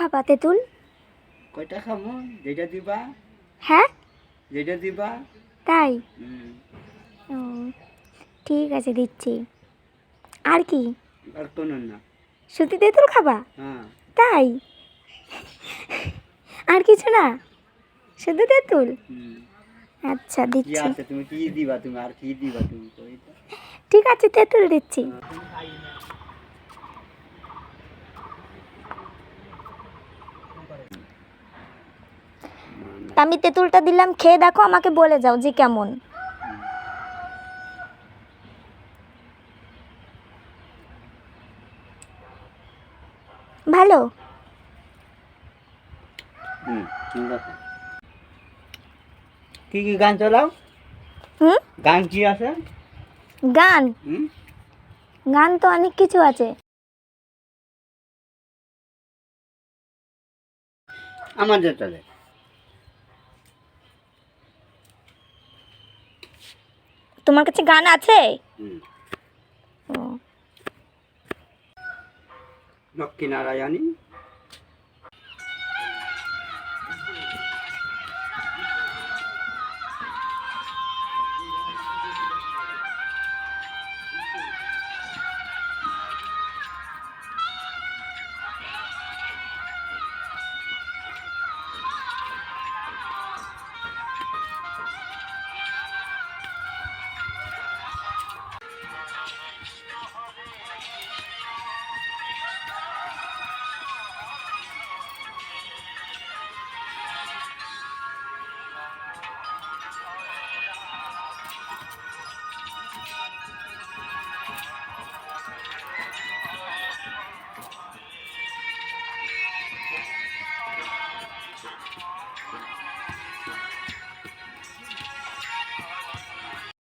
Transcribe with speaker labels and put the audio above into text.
Speaker 1: খাবা তেঁতুল
Speaker 2: কয়টা খামো যেটা দিবা?
Speaker 1: হ্যাঁ?
Speaker 2: যেটা দিবা?
Speaker 1: তাই? ও ঠিক আছে দিচ্ছি। আর কি?
Speaker 2: আর কোনো না।
Speaker 1: শুধু তেঁতুল খাবা?
Speaker 2: হ্যাঁ।
Speaker 1: তাই? আর কিছু না? শুধু তেঁতুল। আচ্ছা দিচ্ছি।
Speaker 2: তুমি কি দিবা? তুমি আর কি দিবা তুমি
Speaker 1: ঠিক আছে তেঁতুল দিচ্ছি। আমি তেঁতুলটা দিলাম খেয়ে দেখো আমাকে বলে যাও যে কেমন। ভালো?
Speaker 2: কি কি গান চালাও?
Speaker 1: হুম?
Speaker 2: গান কি আছে?
Speaker 1: গান? গান তো অনেক কিছু আছে।
Speaker 2: আমাদের চলে
Speaker 1: তোমার কাছে গান আছে?
Speaker 2: লক্ষ্মী নারায়ণী